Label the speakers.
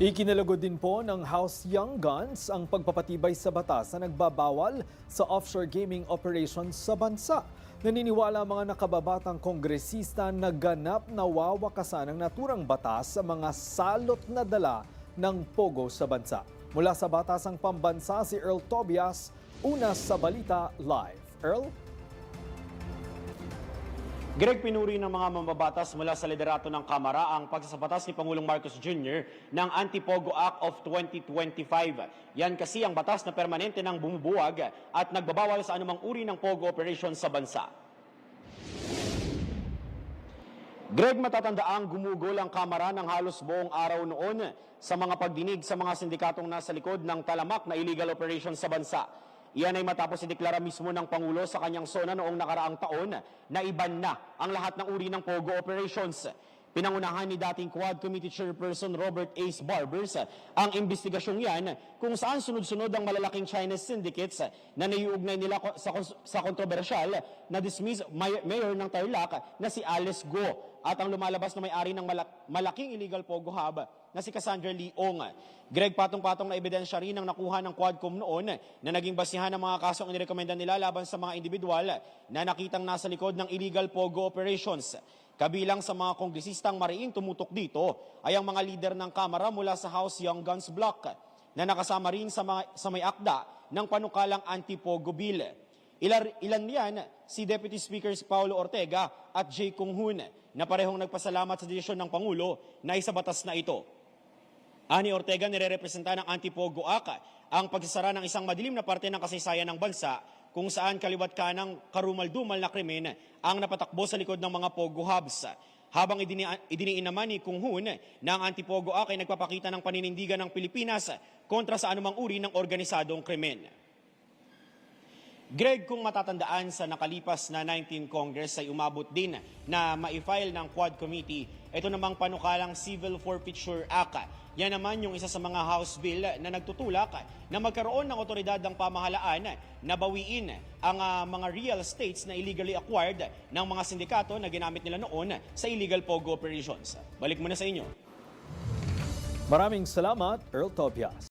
Speaker 1: Ikinalagod din po ng House Young Guns ang pagpapatibay sa batas na nagbabawal sa offshore gaming operations sa bansa. Naniniwala mga nakababatang kongresista na ganap na wawakasan ang naturang batas sa mga salot na dala ng pogo sa bansa. Mula sa Batasang Pambansa si Earl Tobias, una sa Balita Live. Earl?
Speaker 2: Greg pinuri ng mga mambabatas mula sa liderato ng Kamara ang pagsasabatas ni Pangulong Marcos Jr. ng Anti-Pogo Act of 2025. Yan kasi ang batas na permanente ng bumubuwag at nagbabawal sa anumang uri ng Pogo operation sa bansa. Greg, matatandaang gumugol ang Kamara ng halos buong araw noon sa mga pagdinig sa mga sindikatong nasa likod ng talamak na illegal operation sa bansa. Iyan ay matapos ideklara mismo ng Pangulo sa kanyang sona noong nakaraang taon na iban na ang lahat ng uri ng POGO operations. Pinangunahan ni dating Quad Committee Chairperson Robert Ace Barbers ang investigasyong yan kung saan sunod-sunod ang malalaking Chinese syndicates na naiugnay nila sa, sa kontrobersyal na dismiss may- mayor ng Tarlac na si Alice Go at ang lumalabas na may-ari ng malak- malaking illegal Pogo Hub na si Cassandra Leong. Greg, patong-patong na ebidensya rin ang nakuha ng Quadcom noon na naging basihan ng mga kasong inirekomenda nila laban sa mga individual na nakitang nasa likod ng illegal Pogo operations. Kabilang sa mga kongresistang mariing tumutok dito ay ang mga lider ng Kamara mula sa House Young Guns Bloc na nakasama rin sa, mga, sa may akda ng panukalang anti-Pogo Bill. Ilan, ilan yan si Deputy Speaker si Paulo Ortega at Jay Kung Hoon na parehong nagpasalamat sa desisyon ng Pangulo na isabatas na ito. Ani Ortega nire-representa ng Antipogo Act ang pagsasara ng isang madilim na parte ng kasaysayan ng bansa kung saan kaliwat ka ng karumal-dumal na krimen ang napatakbo sa likod ng mga Pogo Hubs. Habang idini, idiniin naman ni Kung Hoon na ang Antipogo Act ay nagpapakita ng paninindigan ng Pilipinas kontra sa anumang uri ng organisadong krimen. Greg, kung matatandaan sa nakalipas na 19 Congress ay umabot din na ma-file ng Quad Committee ito namang panukalang Civil Forfeiture Act. Yan naman yung isa sa mga House Bill na nagtutulak na magkaroon ng otoridad ng pamahalaan na bawiin ang ah, mga real estates na illegally acquired ng mga sindikato na ginamit nila noon sa illegal POGO operations. Balik muna sa inyo.
Speaker 1: Maraming salamat, Earl Tobias.